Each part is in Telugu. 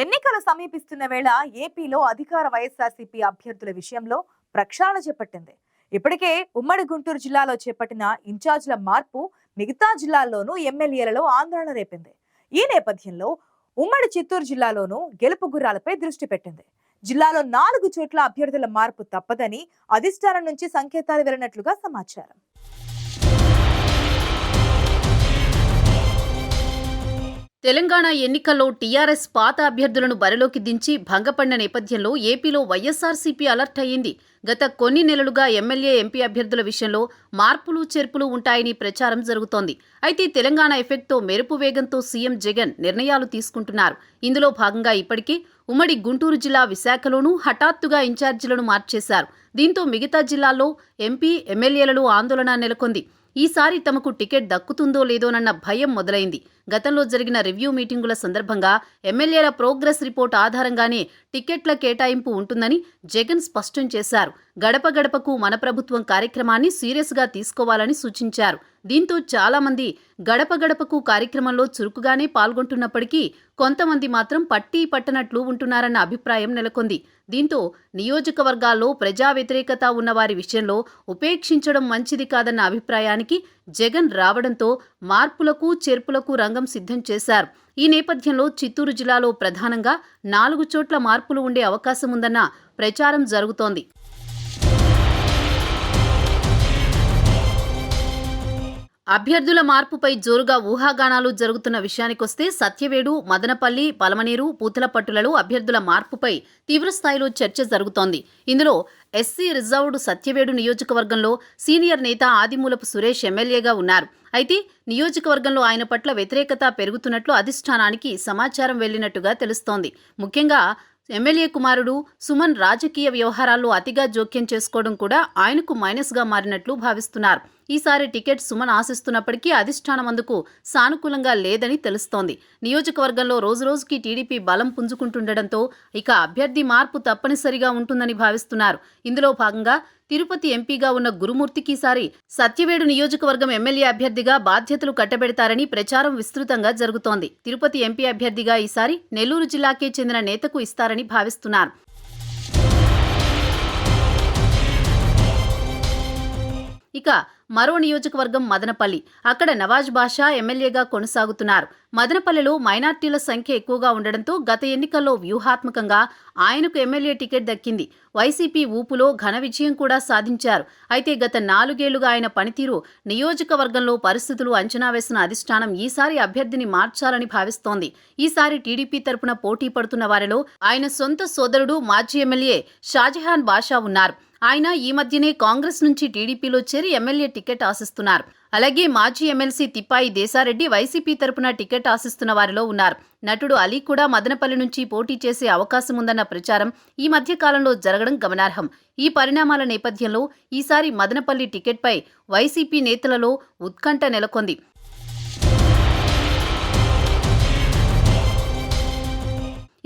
ఎన్నికలు సమీపిస్తున్న వేళ ఏపీలో అధికార వైఎస్ఆర్సీపీ అభ్యర్థుల విషయంలో ప్రక్షాళన చేపట్టింది. ఇప్పటికే ఉమ్మడి గుంటూరు జిల్లాలో చేపట్టిన ఇన్ఛార్జ్ల మార్పు మిగతా జిల్లాల్లోనూ ఎమ్మెల్యేలలో ఆందోళన రేపింది. ఈ నేపథ్యంలో ఉమ్మడి చిత్తూరు జిల్లాలోనూ గెలుపు గుర్రాలపై దృష్టి పెట్టింది. జిల్లాలో నాలుగు చోట్ల అభ్యర్థుల మార్పు తప్పదని అధిష్టానం నుంచి సంకేతాలు వెళ్ళినట్లుగా సమాచారం. తెలంగాణ ఎన్నికల్లో టీఆర్ఎస్ పాత అభ్యర్థులను బరిలోకి దించి భంగపడిన నేపథ్యంలో ఏపీలో వైఎస్ఆర్సీపీ అలర్ట్ అయ్యింది. గత కొన్ని నెలలుగా ఎమ్మెల్యే ఎంపీ అభ్యర్థుల విషయంలో మార్పులు చేర్పులు ఉంటాయని ప్రచారం జరుగుతోంది. అయితే తెలంగాణ ఎఫెక్ట్తో మెరుపు వేగంతో సీఎం జగన్ నిర్ణయాలు తీసుకుంటున్నారు. ఇందులో భాగంగా ఇప్పటికే ఉమ్మడి గుంటూరు జిల్లా విశాఖలోనూ హఠాత్తుగా ఇన్ఛార్జీలను మార్చేశారు. దీంతో మిగతా జిల్లాల్లో ఎంపీ ఎమ్మెల్యేలలో ఆందోళన నెలకొంది. ఈసారి తమకు టికెట్ దక్కుతుందో లేదోనన్న భయం మొదలైంది. గతంలో జరిగిన రివ్యూ మీటింగుల సందర్భంగా ఎమ్మెల్యేల ప్రోగ్రెస్ రిపోర్ట్ ఆధారంగానే టికెట్ల కేటాయింపు ఉంటుందని జగన్ స్పష్టం చేశారు. గడప గడపకు మన ప్రభుత్వం కార్యక్రమాన్ని సీరియస్గా తీసుకోవాలని సూచించారు. దీంతో చాలామంది గడప గడపకు కార్యక్రమంలో చురుకుగానే పాల్గొంటున్నప్పటికీ కొంతమంది మాత్రం పట్టీ పట్టనట్లు ఉంటున్నారన్న అభిప్రాయం నెలకొంది. దీంతో నియోజకవర్గాల్లో ప్రజా వ్యతిరేకత ఉన్నవారి విషయంలో ఉపేక్షించడం మంచిది కాదన్న అభిప్రాయానికి జగన్ రావడంతో మార్పులకు చేర్పులకు రంగం సిద్ధం చేశారు. ఈ నేపథ్యంలో చిత్తూరు జిల్లాలో ప్రధానంగా నాలుగు చోట్ల మార్పులు ఉండే అవకాశం ఉందన్న ప్రచారం జరుగుతోంది. అభ్యర్థుల మార్పుపై జోరుగా ఊహాగానాలు జరుగుతున్న విషయానికొస్తే సత్యవేడు మదనపల్లి పలమనేరు పూతలపట్టులలో అభ్యర్థుల మార్పుపై తీవ్రస్థాయిలో చర్చ జరుగుతోంది. ఇందులో ఎస్సీ రిజర్వ్డ్ సత్యవేడు నియోజకవర్గంలో సీనియర్ నేత ఆదిమూలపు సురేష్ ఎమ్మెల్యేగా ఉన్నారు. అయితే నియోజకవర్గంలో ఆయన పట్ల వ్యతిరేకత పెరుగుతున్నట్లు అధిష్టానానికి సమాచారం వెళ్ళినట్టుగా తెలుస్తోంది. ముఖ్యంగా ఎమ్మెల్యే కుమారుడు సుమన్ రాజకీయ వ్యవహారాల్లో అతిగా జోక్యం చేసుకోవడం కూడా ఆయనకు మైనస్గా మారినట్లు భావిస్తున్నారు. ఈసారి టికెట్ సుమన్ ఆశిస్తున్నప్పటికీ అధిష్టానం అందుకు సానుకూలంగా లేదని తెలుస్తోంది. నియోజకవర్గంలో రోజురోజుకి టీడీపీ బలం పుంజుకుంటుండటంతో ఇక అభ్యర్థి మార్పు తప్పనిసరిగా ఉంటుందని భావిస్తున్నారు. ఇందులో భాగంగా తిరుపతి ఎంపీగా ఉన్న గురుమూర్తికి ఈసారి సత్యవేడు నియోజకవర్గం ఎమ్మెల్యే అభ్యర్థిగా బాధ్యతలు కట్టబెడతారని ప్రచారం విస్తృతంగా జరుగుతోంది. తిరుపతి ఎంపీ అభ్యర్థిగా ఈసారి నెల్లూరు జిల్లాకే చెందిన నేతకు ఇస్తారని భావిస్తున్నారు. ఇక మరో నియోజకవర్గం మదనపల్లి. అక్కడ నవాజ్ బాషా ఎమ్మెల్యేగా కొనసాగుతున్నారు. మదనపల్లిలో మైనార్టీల సంఖ్య ఎక్కువగా ఉండడంతో గత ఎన్నికల్లో వ్యూహాత్మకంగా ఆయనకు ఎమ్మెల్యే టికెట్ దక్కింది. వైసీపీ ఊపులో ఘన విజయం కూడా సాధించారు. అయితే గత నాలుగేళ్ళుగా ఆయన పనితీరు నియోజకవర్గంలో పరిస్థితులు అంచనా వేసిన అధిష్టానం ఈసారి అభ్యర్థిని మార్చాలని భావిస్తోంది. ఈసారి టీడీపీ తరపున పోటీ పడుతున్న వారిలో ఆయన సొంత సోదరుడు మాజీ ఎమ్మెల్యే షాజహాన్ బాషా ఉన్నారు. ఆయన ఈ మధ్యనే కాంగ్రెస్ నుంచి టీడీపీలో చేరి ఎమ్మెల్యే టికెట్ ఆశిస్తున్నారు. అలాగే మాజీ ఎమ్మెల్సీ తిప్పాయి దేశారెడ్డి వైసీపీ తరపున టికెట్ ఆశిస్తున్న వారిలో ఉన్నారు. నటుడు అలీ కూడా మదనపల్లి నుంచి పోటీ చేసే అవకాశం ఉందన్న ప్రచారం ఈ మధ్య కాలంలో జరగడం గమనార్హం. ఈ పరిణామాల నేపథ్యంలో ఈసారి మదనపల్లి టికెట్పై వైసీపీ నేతలలో ఉత్కంఠ నెలకొంది.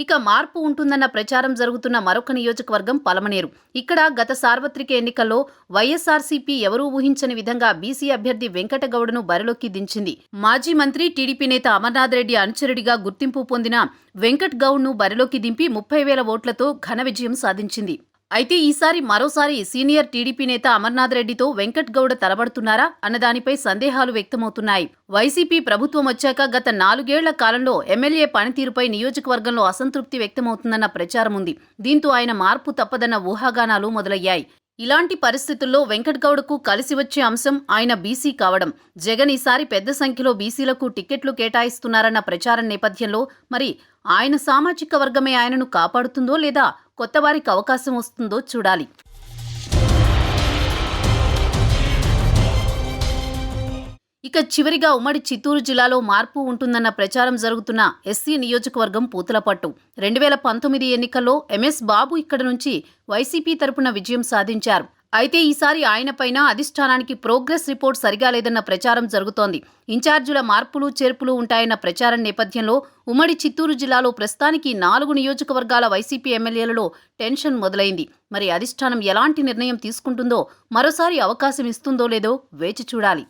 ఇక మార్పు ఉంటుందన్న ప్రచారం జరుగుతున్న మరొక నియోజకవర్గం పలమనేరు. ఇక్కడ గత సార్వత్రిక ఎన్నికల్లో వైఎస్ఆర్సీపీ ఎవరూ ఊహించని విధంగా బీసీ అభ్యర్థి వెంకటగౌడను బరిలోకి దించింది. మాజీ మంత్రి టీడీపీ నేత అమర్నాథ్ రెడ్డి అనుచరుడిగా గుర్తింపు పొందిన వెంకట్ గౌడ్ను బరిలోకి దింపి ముప్పై వేల ఓట్లతో ఘన విజయం సాధించింది. అయితే ఈసారి మరోసారి సీనియర్ టీడీపీ నేత అమర్నాథ్ రెడ్డితో వెంకట్ గౌడ తలబడుతున్నారా అన్నదానిపై సందేహాలు వ్యక్తమవుతున్నాయి. వైసీపీ ప్రభుత్వం వచ్చాక గత నాలుగేళ్ళ కాలంలో ఎమ్మెల్యే పనితీరుపై నియోజకవర్గంలో అసంతృప్తి వ్యక్తమవుతుందన్న ప్రచారం ఉంది. దీంతో ఆయన మార్పు తప్పదన్న ఊహాగానాలు మొదలయ్యాయి. ఇలాంటి పరిస్థితుల్లో వెంకట్ గౌడకు కలిసి వచ్చే అంశం ఆయన బీసీ కావడం. జగన్ ఈసారి పెద్ద సంఖ్యలో బీసీలకు టికెట్లు కేటాయిస్తున్నారన్న ప్రచారం నేపథ్యంలో మరి ఆయన సామాజిక వర్గమే ఆయనను కాపాడుతుందో లేదా కొత్త వారికి అవకాశం వస్తుందో చూడాలి. ఇక చివరిగా ఉమ్మడి చిత్తూరు జిల్లాలో మార్పు ఉంటుందన్న ప్రచారం జరుగుతున్న ఎస్సీ నియోజకవర్గం పూతలపట్టు రెండు వేల పంతొమ్మిది ఎన్నికల్లో ఎంఎస్ బాబు ఇక్కడ నుంచి వైసీపీ తరపున విజయం సాధించారు. అయితే ఈసారి ఆయనపైన అధిష్టానానికి ప్రోగ్రెస్ రిపోర్ట్ సరిగా లేదన్న ప్రచారం జరుగుతోంది. ఇన్ఛార్జీల మార్పులు చేర్పులు ఉంటాయన్న ప్రచారం నేపథ్యంలో ఉమ్మడి చిత్తూరు జిల్లాలో ప్రస్తుతానికి నాలుగు నియోజకవర్గాల వైసీపీ ఎమ్మెల్యేలలో టెన్షన్ మొదలైంది. మరి అధిష్టానం ఎలాంటి నిర్ణయం తీసుకుంటుందో మరోసారి అవకాశం ఇస్తుందో లేదో వేచి చూడాలి.